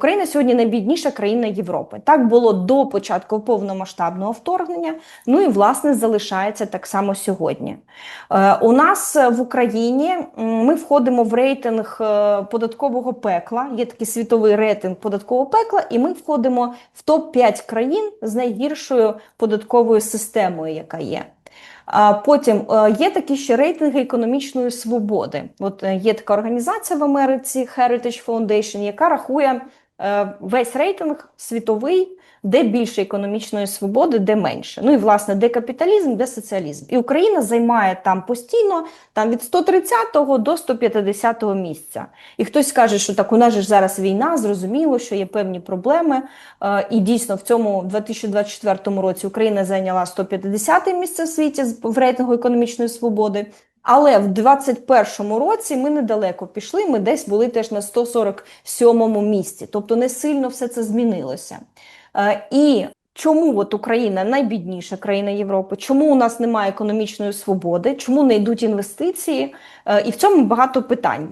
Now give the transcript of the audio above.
Україна сьогодні найбідніша країна Європи. Так було до початку повномасштабного вторгнення. Ну і власне залишається так само сьогодні. Е, У нас е, в Україні ми входимо в рейтинг е, податкового пекла. Є такий світовий рейтинг податкового пекла, і ми входимо в топ 5 країн з найгіршою податковою системою, яка є. Потім є такі ще рейтинги економічної свободи. От є така організація в Америці Heritage Foundation, яка рахує весь рейтинг світовий, де більше економічної свободи, де менше. Ну і власне, де капіталізм, де соціалізм. І Україна займає там постійно там від 130 до 150 місця. І хтось скаже, що так у нас ж зараз війна, зрозуміло, що є певні проблеми. Е, І дійсно в цьому 2024 році Україна зайняла 150 місце в світі в рейтингу економічної свободи. Але в 2021 році ми недалеко пішли. Ми десь були теж на 147 місці. Тобто не сильно все це змінилося. Е, І чому от Україна найбідніша країна Європи? Чому у нас немає економічної свободи? Чому не йдуть інвестиції? Е, І в цьому багато питань.